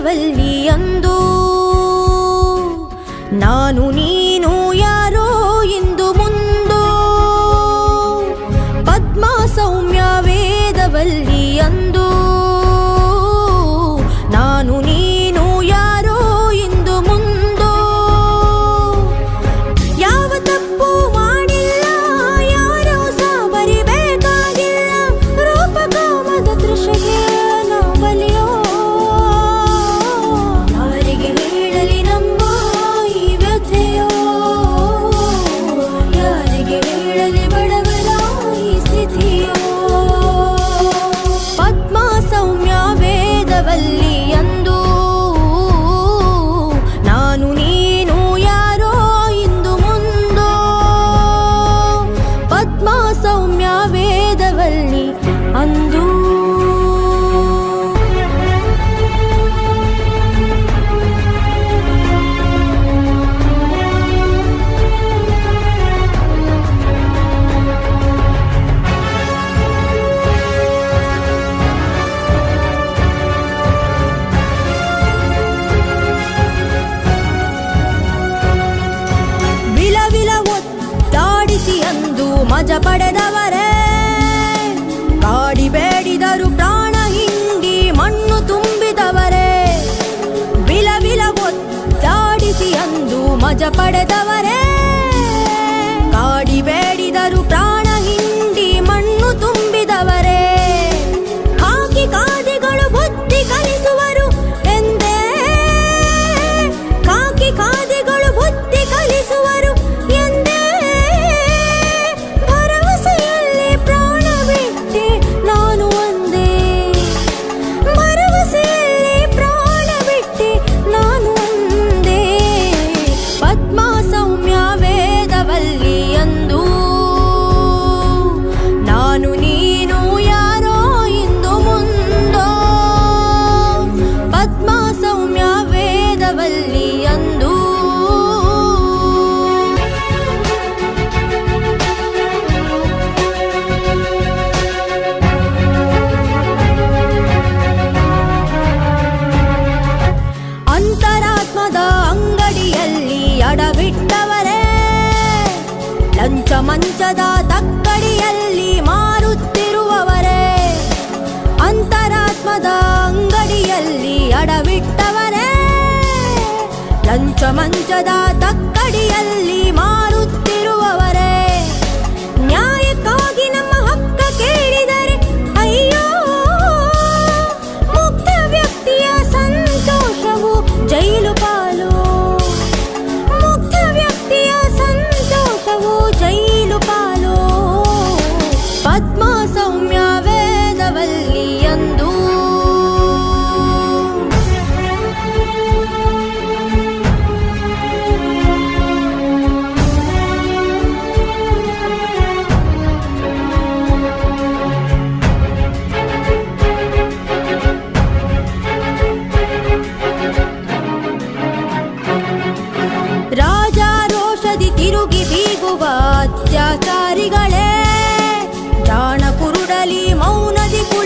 ಕೇಳವಲ್ಲಿ ಅಂದು. ನಾನು ನೀ تولى ಮಜ ಪಡೆದವರೇ. ಗಾಡಿ ಬೇಡಿದರು ಪ್ರಾಣ ಹಿಂಡಿ ಮಣ್ಣು ತುಂಬಿದವರೇ. ಬಿಲ ಬಿಲ ಒತ್ತಾಡಿಸಿ ಅಂದು ಮಜ ಪಡೆದವರೇ. ಮಂಚದ ತಕ್ಕಡಿಯಲ್ಲಿ ಮಾರುತ್ತಿರುವವರೇ ಅಂತರಾತ್ಮದ ಅಂಗಡಿಯಲ್ಲಿ ಅಡವಿಟ್ಟವರೇ. ಲಂಚ ಮಂಚದ ತಕ್ಕಡಿಯಲ್ಲಿ ಮಾರುತ್ತಿರುವವರೇ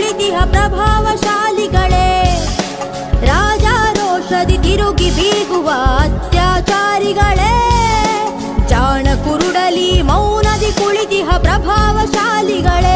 ಗಳಿದಿಹ ಪ್ರಭಾವಶಾಲಿಗಳೇ ರಾಜಾರೋಷದಿ ತಿರುಗಿ ಬೀಗುವ ಅತ್ಯಾಚಾರಿಗಳೇ ಚಾಣ ಕುರುಡಲಿ ಮೌನದಿ ಕುಳಿತಿಹ ಪ್ರಭಾವಶಾಲಿಗಳೇ.